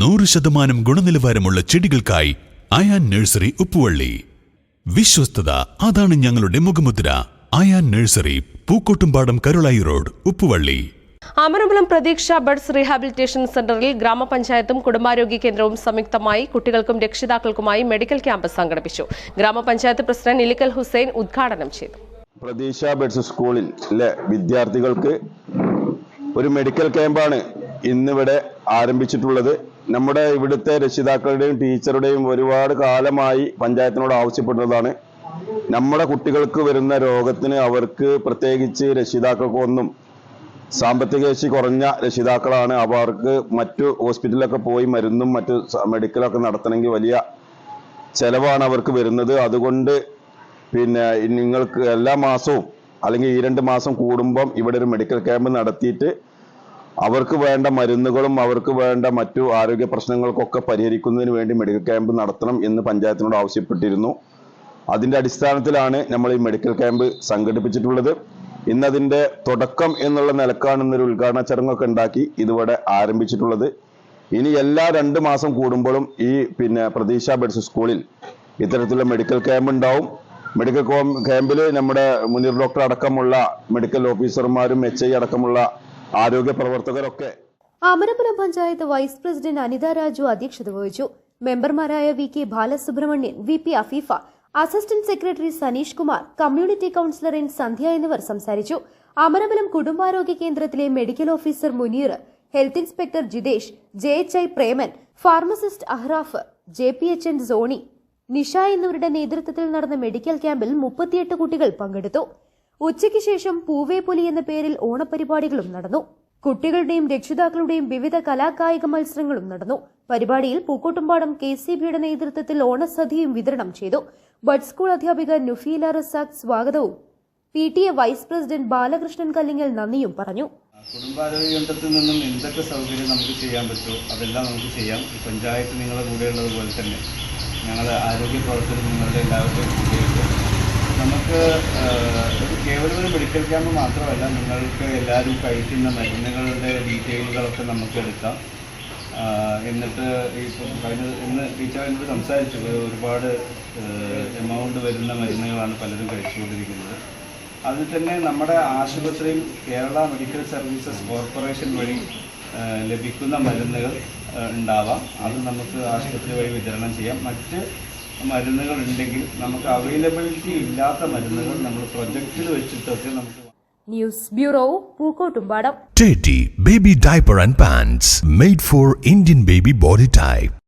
നൂറ് ശതമാനം ഗുണനിലവാരമുള്ള ചെടികൾക്കായി അയാൻ നഴ്സറി ഉപ്പുവള്ളി. വിശ്വസ്തത അതാണ് ഞങ്ങളുടെ മുഖമുദ്ര. Ayan nursery Pookkottumpadam Karulai road Uppuvalli. Amarakulam Pratheeksha buds rehabilitation സെന്ററിൽ ഗ്രാമപഞ്ചായത്തും കുടുംബാരോഗ്യ കേന്ദ്രവും സംയുക്തമായി കുട്ടികൾക്കും രക്ഷിതാക്കൾക്കുമായി മെഡിക്കൽ ക്യാമ്പ് സംഘടിപ്പിച്ചു. ഗ്രാമപഞ്ചായത്ത് പ്രസിഡന്റ് ഇലിക്കൽ ഹുസൈൻ ഉദ്ഘാടനം ചെയ്തു. പ്രതീക്ഷ ബഡ്സ് സ്കൂളിലെ വിദ്യാർത്ഥികൾക്ക് ഒരു മെഡിക്കൽ ക്യാമ്പാണ് ഇന്നിവിടെ ആരംഭിച്ചിട്ടുള്ളത്. നമ്മുടെ ഇവിടുത്തെ രക്ഷിതാക്കളുടെയും ടീച്ചറുടെയും ഒരുപാട് കാലമായി പഞ്ചായത്തിനോട് ആവശ്യപ്പെടുന്നതാണ്. നമ്മുടെ കുട്ടികൾക്ക് വരുന്ന രോഗത്തിന് അവർക്ക് പ്രത്യേകിച്ച് രക്ഷിതാക്കൾക്കൊന്നും സാമ്പത്തിക ശേഷി കുറഞ്ഞ രക്ഷിതാക്കളാണ്. അവർക്ക് മറ്റു ഹോസ്പിറ്റലിലൊക്കെ പോയി മരുന്നും മറ്റു മെഡിക്കലൊക്കെ നടത്തണമെങ്കിൽ വലിയ ചെലവാണ് അവർക്ക് വരുന്നത്. അതുകൊണ്ട് പിന്നെ നിങ്ങൾക്ക് എല്ലാ മാസവും അല്ലെങ്കിൽ ഈ രണ്ട് മാസം കൂടുമ്പം ഇവിടെ ഒരു മെഡിക്കൽ ക്യാമ്പ് നടത്തിയിട്ട് അവർക്ക് വേണ്ട മരുന്നുകളും അവർക്ക് വേണ്ട മറ്റു ആരോഗ്യ പ്രശ്നങ്ങൾക്കൊക്കെ പരിഹരിക്കുന്നതിന് വേണ്ടി മെഡിക്കൽ ക്യാമ്പ് നടത്തണം എന്ന് പഞ്ചായത്തിനോട് ആവശ്യപ്പെട്ടിരുന്നു. അതിന്റെ അടിസ്ഥാനത്തിലാണ് നമ്മൾ ഈ മെഡിക്കൽ ക്യാമ്പ് സംഘടിപ്പിച്ചിട്ടുള്ളത്. ഇന്നതിന്റെ തുടക്കം എന്നുള്ള നിലക്കാണ് ഇന്നൊരു ഉദ്ഘാടന ചടങ്ങൊക്കെ ഉണ്ടാക്കി ഇതുവരെ ആരംഭിച്ചിട്ടുള്ളത്. ഇനി എല്ലാ രണ്ട് മാസം കൂടുമ്പോഴും ഈ പിന്നെ പ്രതീക്ഷ ബെഡ്സ് സ്കൂളിൽ ഇത്തരത്തിലുള്ള മെഡിക്കൽ ക്യാമ്പ് ഉണ്ടാവും. മെഡിക്കൽ ക്യാമ്പിൽ നമ്മുടെ മുനീർ ഡോക്ടർ അടക്കമുള്ള മെഡിക്കൽ ഓഫീസർമാരും എച്ച് ഐ അടക്കമുള്ള ആരോഗ്യ പ്രവർത്തകരൊക്കെ. അമരപുരം പഞ്ചായത്ത് വൈസ് പ്രസിഡന്റ് അനിത രാജു അധ്യക്ഷത വഹിച്ചു. മെമ്പർമാരായ V K Balasubramanian V P Afeefa assistant secretary Saneesh Kumar community councillor N Sandhya എന്നിവർ സംസാരിച്ചു. അമരപുരം കുടുംബാരോഗ്യ കേന്ദ്രത്തിലെ medical officer Muneer health inspector Jithesh J H I Preman pharmacist Ahraf J P H N Soni Nisha എന്നിവരുടെ നേതൃത്വത്തിൽ നടന്ന medical ക്യാമ്പിൽ മുപ്പത്തിയെട്ട് കുട്ടികൾ പങ്കെടുത്തു. ഉച്ചയ്ക്ക് ശേഷം പൂവേ പുലി എന്ന പേരിൽ ഓണപരിപാടികളും നടന്നു. കുട്ടികളുടെയും രക്ഷിതാക്കളുടെയും വിവിധ കലാകായിക മത്സരങ്ങളും നടന്നു. പരിപാടിയിൽ പൂക്കോട്ടുംപാടം കെ സി ബിയുടെ നേതൃത്വത്തിൽ ഓണസദ്യയും വിതരണം ചെയ്തു. ബഡ് സ്കൂൾ അധ്യാപിക നുഫീല റസാഖ് സ്വാഗതവും P T A vice president Balakrishnan Kallingal നന്ദിയും പറഞ്ഞു. കുടുംബാരോഗ്യ കേന്ദ്രത്തിൽ നിന്നും എന്തൊക്കെ സൗകര്യം നമുക്ക് ചെയ്യാൻ പറ്റുമോ? അതെല്ലാം നമുക്ക് ചെയ്യാം. പഞ്ചായത്ത് നിങ്ങളുടെ കൂടെയുള്ളത് പോലെ തന്നെ. ഞങ്ങളുടെ ആരോഗ്യ പ്രവർത്തനം നിങ്ങളുടെ എല്ലാവരുടെയും നമുക്ക് കേവലം ഒരു മെഡിക്കൽ ക്യാമ്പ് മാത്രമല്ല നിങ്ങൾക്ക് എല്ലാവരും കഴിക്കുന്ന മരുന്നുകളുടെ ഡീറ്റെയിലുകളൊക്കെ നമുക്ക് എടുക്കാം. എന്നിട്ട് ഇപ്പം കഴിഞ്ഞ ഇന്ന് ടീച്ചർ എന്നോട് സംസാരിച്ചു. ഒരുപാട് എമൗണ്ട് വരുന്ന മരുന്നുകളാണ് പലരും കഴിച്ചുകൊണ്ടിരിക്കുന്നത്. അതിൽ തന്നെ നമ്മുടെ ആശുപത്രിയിൽ കേരള മെഡിക്കൽ സർവീസസ് കോർപ്പറേഷൻ വഴി ലഭിക്കുന്ന മരുന്നുകൾ ഉണ്ടാവാം. അത് നമുക്ക് ആശുപത്രി വഴി വിതരണം ചെയ്യാം. മറ്റ് മരുന്നുകൾ ഉണ്ടെങ്കിൽ നമുക്ക് അവൈലബിലിറ്റി ഇല്ലാത്ത മരുന്നുകൾ നമ്മൾ പ്രൊജക്റ്റിൽ വെച്ചിട്ടൊക്കെ നമുക്ക് news bureau Pookkottumpadam baby Diaper and pants made for Indian baby body type.